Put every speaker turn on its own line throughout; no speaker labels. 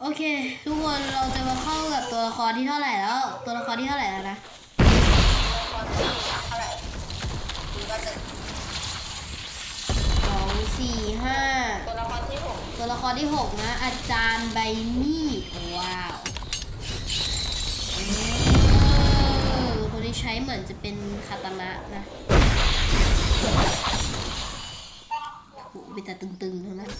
โอเค ทุกคนเราจะมาเข้ากับตัวละครที่เท่าไหร่แล้ว ตัวละครที่เท่าไหร่แล้วนะ
ตอนที่เท่าไหร่ดูว่าจะ
สองสี่ห้า
ตัวละครที่หก
ตัวละครที่หกนะ อาจารย์ใบมี่ว้าวเออคนที่ใช้เหมือนจะเป็นคาตานะนะโอ้เป็นแต่ตึงๆเท่านั้น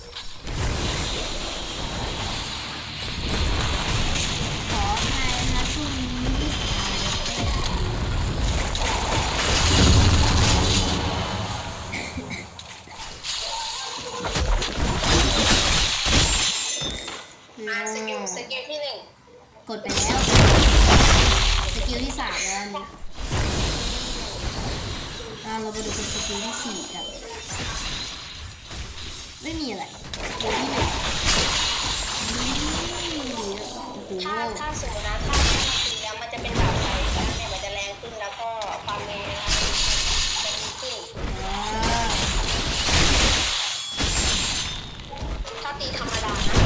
เรามาดูเป็นสกิลที่สี่กัน ไม่มีอะไรสกิลที่หนึ่งอืมโอ้โห
ถ้าถ้าสมมตินะถ้าตีแล้วมันจะเป็นดาบไฟฟ้าเนี่ยมันจะแรงขึ้นแล้วก็ความเร็วจะดีขึ้น
อ่า
ถ้าตีธรรมดานะ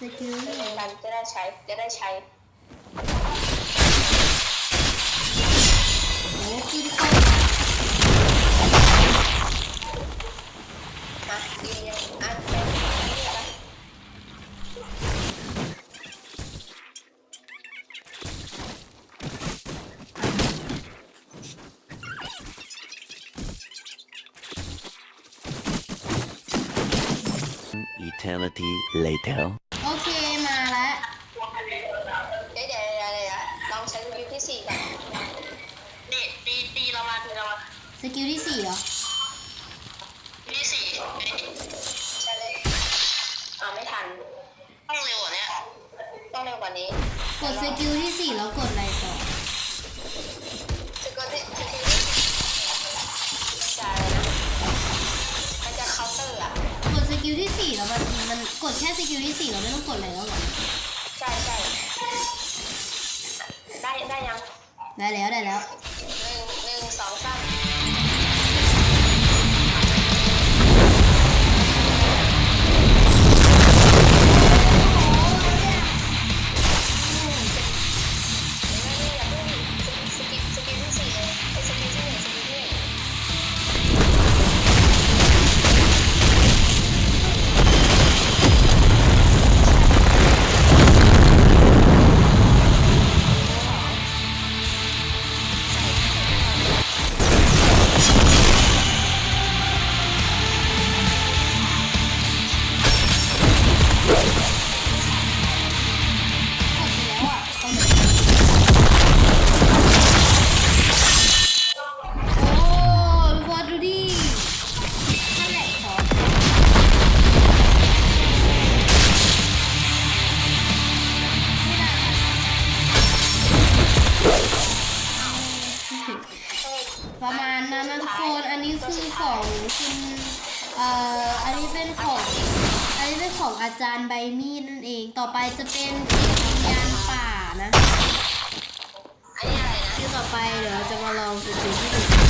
สกิ
ล
ยืนเรียงกันจะได้ใช้จะได้ใช้
โอ้ขึ้นเข้า
มายืนเรียงอะเป็นนี่ละ
Eternity later.
สกิลที่สี่เห
รอ
ที่สี่ใช่เลยอ่าไม่ทัน ต้องเร็วกว่านี้ต้องเร็วกว่านี้
กดสกิลที่สี่แล้วกดอะไรต่อ
สกิลที่สกิลที่มันจะอะไรนะมันจะเคาน์เตอร์อะ
กดสกิลที่สี่แล้วมันมันกดแค่สกิลที่สี่เราไม่ต้องกดอะไรแล้วเหรอ
ใช่ใช่ได้ได้ยัง
ได้แล้วได้แล้ว
หนึ่งหนึ่งสองสาม เอ่
ออันนี้เป็นของ อันนี้เป็นของอาจารย์ใบมีดนั่นเอง ต่อไปจะเป็นจิตวิญญาณป่านะ
อันนี้อะไรนะ
ที่ต่อไปเดี๋ยวเราจะมาลองสกิลที่หนึ่ง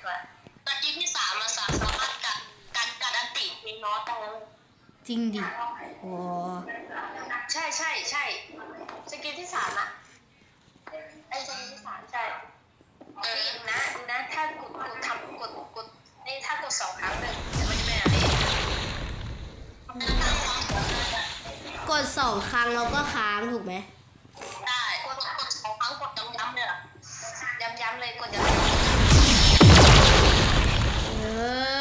เดี๋
ยวขอเปลี่ยนก่อนสกิลที่สามมันสามารถกัดกันกัดอันติมีน็อตตรงนั้น
จริงดิโอ้
ใช่ใช่ใช่สกิลที่สามอะไอ้สกิลที่สามใช่นี่นะดูนะถ้ากดกดทำกดกดนี่ถ้ากดดสองครั้งเลยแต่มันจะเป็นอะไรมันตั้งความกดได้
กดสองครั้งแล้วก็ค้างถูกไหม
ได้กดกดสองครั้งกดย้ำๆเลยเหรอย้ำๆเลยกดย้ำ
เ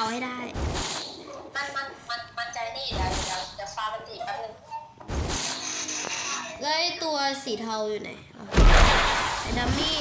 เอาให้ได้
มันมันมันมันใจนี่เดี๋ยวเดี๋ยวเดี๋ยวฟาบันติแป๊บนึง
แล้วไอ้ตัวสีเทาอยู่ไหนอ๋อไอ้ดัมมี่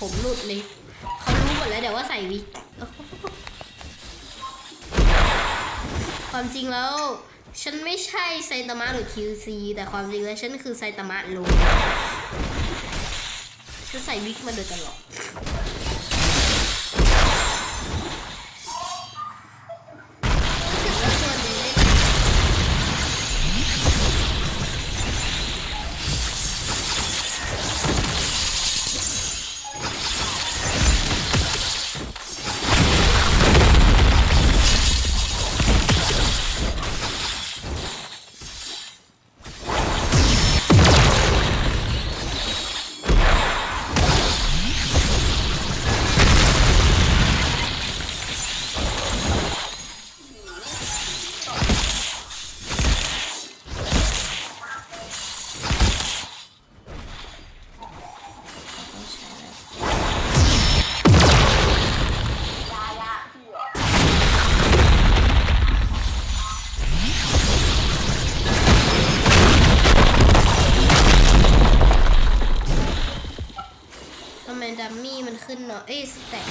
ผมหลุดเลยเขารู้หมดแล้วเดี๋ยวว่าใส่วิกความจริงแล้ว ฉันไม่ใช่ไซตามะหรือ QC แต่ความจริงแล้วฉันคือไซตามะโลฉันใส่วิกมาโดยตลอด ขึ้นเนาะ เอ้ยสแต็ก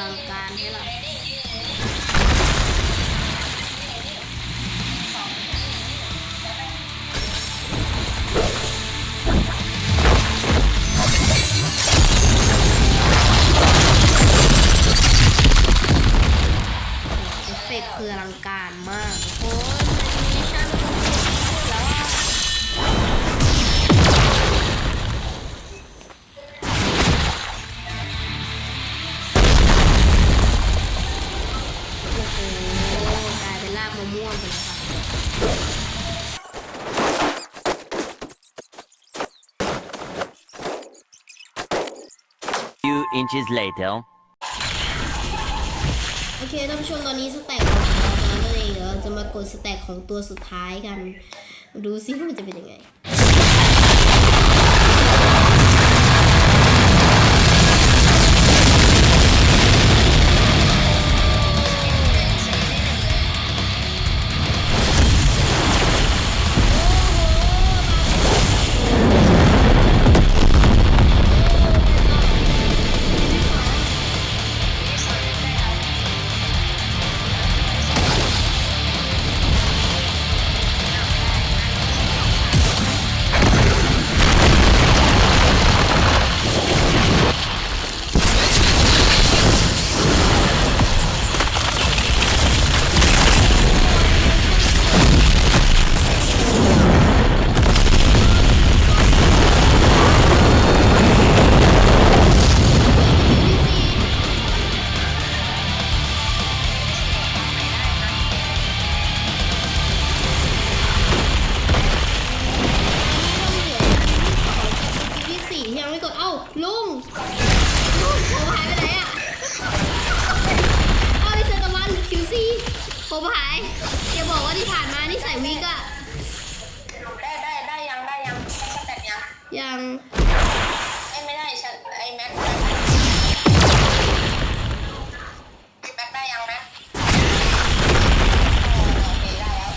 ลังการให้ล่ะเอฟเฟกคืออลังการมาก
inches later.
โอเคท่านผู้ชมตอนนี้สแต็กของเราแล้วนั่เองเดี๋ยวเราจะมากดสแต็กของตัวสุดท้ายกัน ดูซิว่ามันจะเป็นยังไง วิกอะ
ได้ได้ได้ยังได้ยังได้สแต็กยัง
ยัง
ไอ้ยไม่ได้ฉันไอ้แม็กแม็กได้ยังแม็กโอเคได้แล้ว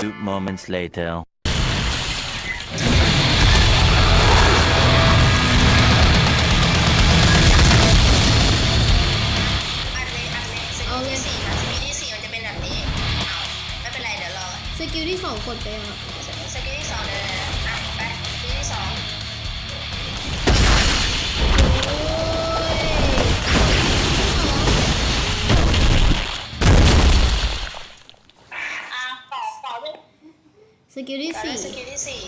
Two moments later.
ด
ไปยังอะ
สกิลที่สองเดี๋ยอะไปสกิลที่สองอะต่อต่อด้วย
สกิลที่
ต่อด้ว
สี่
ยสกิลที่สี่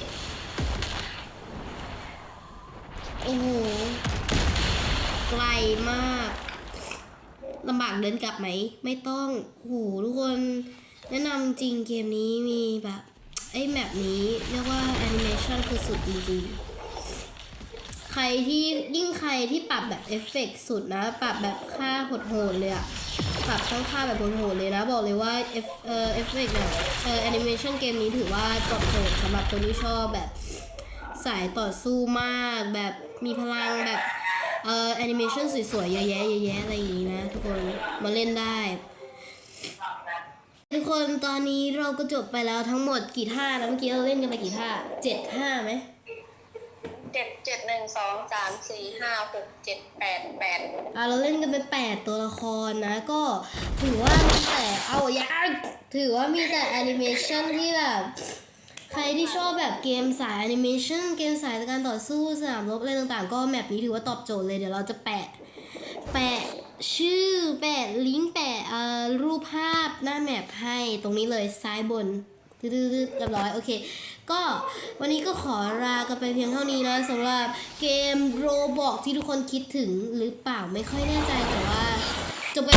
โอ้โห ไกลมากลำบากเดินกลับไหม ไม่ต้องโอ้โหทุกคน แนะนำจริงเกมนี้มีแบบ ไอ้แมปนี้เรียกว่าแอนิเมชันคือสุดจริงๆ ใครที่ยิ่งใครที่ปรับแบบเอฟเฟกต์สุดนะ ปรับแบบค่าโหดๆเลยอะปรับค่าค่าแบบโหดๆเลยนะ บอกเลยว่าเอฟเอ่อเอฟเฟกต์เนี่ยเอ่อแอนิเมชันเกมนี้ถือว่าตอบโจทย์สำหรับคนที่ชอบแบบสายต่อสู้มากแบบมีพลังแบบเอ่อแอนิเมชันสวยๆเยอะแยะเยอะแยะอะไรอย่างนี้นะทุกคนมาเล่นได้ ทุกคนตอนนี้เราก็จบไปแล้วทั้งหมดกี่ท่านะเมื่อกี้เราเล่นกันไปกี่ท่าเจ็ดท่าไหม
เจ็ดเจ็ดหนึ่งสองสามสี่ห้าหกเจ็ดแปดแปด
อะเราเล่นกันไปแปดตัวละครนะ ก็ถือว่ามีแต่เอายังถือว่ามีแต่แอนิเมชันที่แบบ ใครที่ชอบแบบเกมสายแอนิเมชันเกมสายการต่อสู้สนามรบอะไรต่างๆ ก็แมปนี้ถือว่าตอบโจทย์เลยเดี๋ยวเราจะแปะ แปะ ชื่อแปะลิงก์แปะเอ่อรูปภาพหน้าแมปให้ตรงนี้เลยซ้ายบนดืดๆๆเรียบร้อยโอเค ก็วันนี้ก็ขอลากันไปเพียงเท่านี้นะสำหรับเกมโรบอกที่ทุกคนคิดถึงหรือเปล่าไม่ค่อยแน่ใจแต่ว่าจบไป